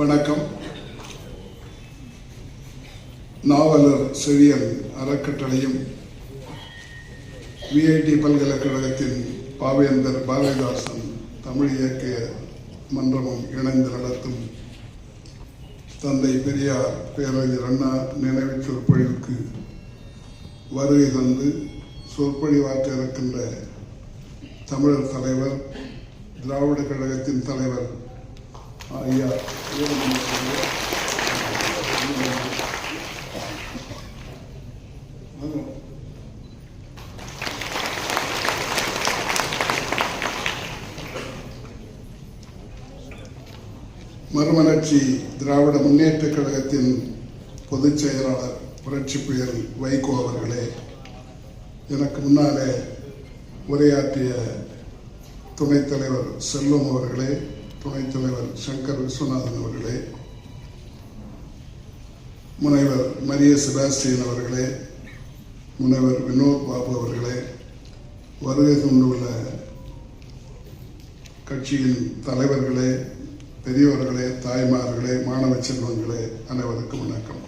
வணக்கம். நாவலர் செழியன் அறக்கட்டளையும் விஐடி பல்கலைக்கழகத்தின் பாவேந்தர் பாரதிதாசன் தமிழ் இயக்கிய மன்றமும் இணைந்து நடத்தும் தந்தை பெரியார் பேரறிஞர் அண்ணா நினைவு சொற்பொழிவுக்கு வருகை தந்து சொற்பொழிவாற்ற இருக்கின்ற தமிழர் தலைவர் திராவிட கழகத்தின் தலைவர் ஐயா மறுமலர்ச்சி திராவிட முன்னேற்ற கழகத்தின் பொதுச் செயலாளர் புரட்சி புயல் வைகோ அவர்களே எனக்கு முன்னாலே உரையாற்றிய துணைத் தலைவர் செல்வம் அவர்களே துணைத் தலைவர் சங்கர் விஸ்வநாதன் அவர்களே முனைவர் மரிய செபாஸ்டியன் அவர்களே முனைவர் வினோத் பாபு அவர்களே வருகை கொண்டுள்ள கட்சியின் தலைவர்களே பெரியவர்களே தாய்மார்களே மாணவ செல்வங்களே அனைவருக்கும் வணக்கம்.